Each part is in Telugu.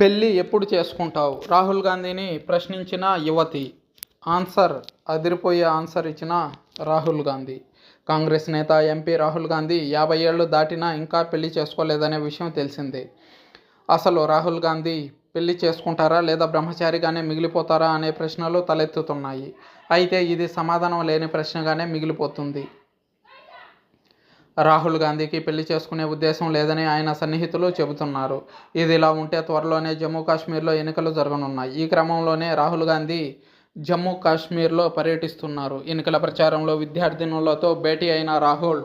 పెళ్ళి ఎప్పుడు చేసుకుంటావు? రాహుల్ గాంధీని ప్రశ్నించిన యువతి. ఆన్సర్ అదిరిపోయే ఆన్సర్ ఇచ్చిన రాహుల్ గాంధీ. కాంగ్రెస్ నేత ఎంపీ రాహుల్ గాంధీ యాభై ఏళ్ళు దాటినా ఇంకా పెళ్ళి చేసుకోలేదనే విషయం తెలిసిందే. అసలు రాహుల్ గాంధీ పెళ్ళి చేసుకుంటారా లేదా బ్రహ్మచారిగానే మిగిలిపోతారా అనే ప్రశ్నలు తలెత్తుతున్నాయి. అయితే ఇది సమాధానం లేని ప్రశ్నగానే మిగిలిపోతుంది. రాహుల్ గాంధీకి పెళ్ళి చేసుకునే ఉద్దేశం లేదని ఆయన సన్నిహితులు చెబుతున్నారు. ఇది ఇలా ఉంటే త్వరలోనే జమ్మూ కాశ్మీర్లో ఎన్నికలు జరగనున్నాయి. ఈ క్రమంలోనే రాహుల్ గాంధీ జమ్మూ కాశ్మీర్లో పర్యటిస్తున్నారు. ఎన్నికల ప్రచారంలో విద్యార్థినులతో భేటీ అయిన రాహుల్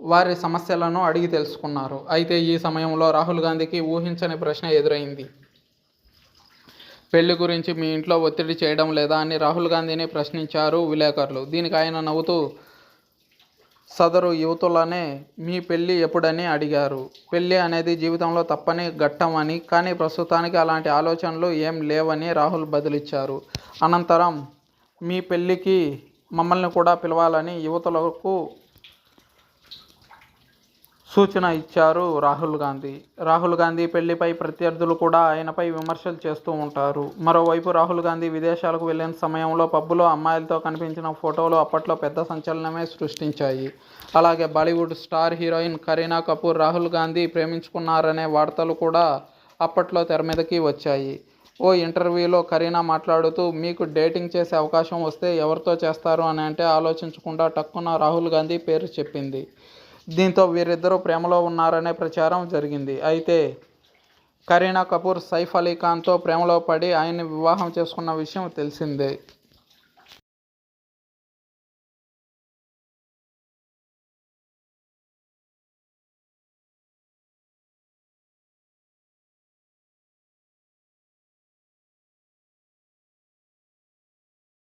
వారి సమస్యలను అడిగి తెలుసుకున్నారు. అయితే ఈ సమయంలో రాహుల్ గాంధీకి ఊహించని ప్రశ్న ఎదురైంది. పెళ్ళి గురించి మీ ఇంట్లో ఒత్తిడి చేయడం లేదా అని రాహుల్ గాంధీని ప్రశ్నించారు విలేకరులు. దీనికి ఆయన నవ్వుతూ సదరు యువతులనే మీ పెళ్ళి ఎప్పుడని? అడిగారు. పెళ్ళి అనేది జీవితంలో తప్పని ఘట్టం అని కానీ ప్రస్తుతానికి అలాంటి ఆలోచనలు ఏం లేవని రాహుల్ బదులిచ్చారు. అనంతరం మీ పెళ్ళికి మమ్మల్ని కూడా పిలవాలని యువతులకు సూచన ఇచ్చారు రాహుల్ గాంధీ. రాహుల్ గాంధీ పెళ్ళిపై ప్రత్యర్థులు కూడా ఆయనపై విమర్శలు చేస్తూ ఉంటారు. మరోవైపు రాహుల్ గాంధీ విదేశాలకు వెళ్ళిన సమయంలో పబ్బులో అమ్మాయిలతో కనిపించిన ఫోటోలు అప్పట్లో పెద్ద సంచలనమే సృష్టించాయి. అలాగే Bollywood star heroine Kareena Kapoor Rahul Gandhi ప్రేమించుకున్నారనే వార్తలు కూడా అప్పట్లో తెర మీదకి వచ్చాయి. ఓ ఇంటర్వ్యూలో కరీనా మాట్లాడుతూ మీకు డేటింగ్ చేసే అవకాశం వస్తే ఎవరితో చేస్తారు అని అంటే ఆలోచించకుండా టక్కున రాహుల్ గాంధీ పేరు చెప్పింది. దీంతో వీరిద్దరూ ప్రేమలో ఉన్నారనే ప్రచారం జరిగింది. అయితే కరీనా కపూర్ సైఫ్ అలీ ఖాన్తో ప్రేమలో పడి ఆయన్ని వివాహం చేసుకున్న విషయం తెలిసిందే.